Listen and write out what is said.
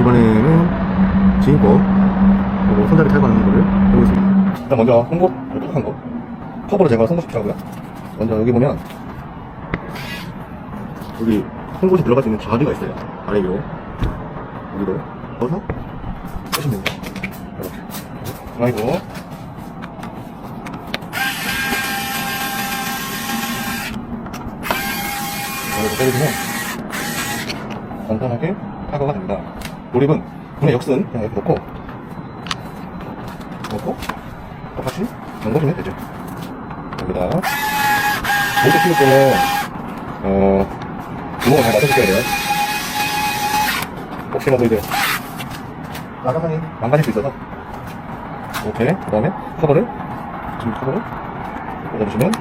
이번에는 지인 거 그리고 손잡이 탈거하는 거를 해보겠습니다. 일단 먼저 송곳 뾰족한 거 커버를 제가 송곳시키라고요. 먼저 여기 보면 여기 송곳이 들어갈 수 있는 자리가 있어요. 아래 위로 여기로 넣어서 빼시면 됩니다. 이렇게 아이고 이렇게 빼주면 간단하게 타거가 됩니다. 조립은 분의 역순 그냥 이렇게 놓고 놓고 똑같이 잠궈주면 되죠. 여기다 모터 키울 때는 어 구멍을 잘 맞춰주셔야 돼요. 혹시라도 이제 나가상이 망가질 수 있어서 이렇게 그 다음에 커버를 지금 커버를 꽂아주시면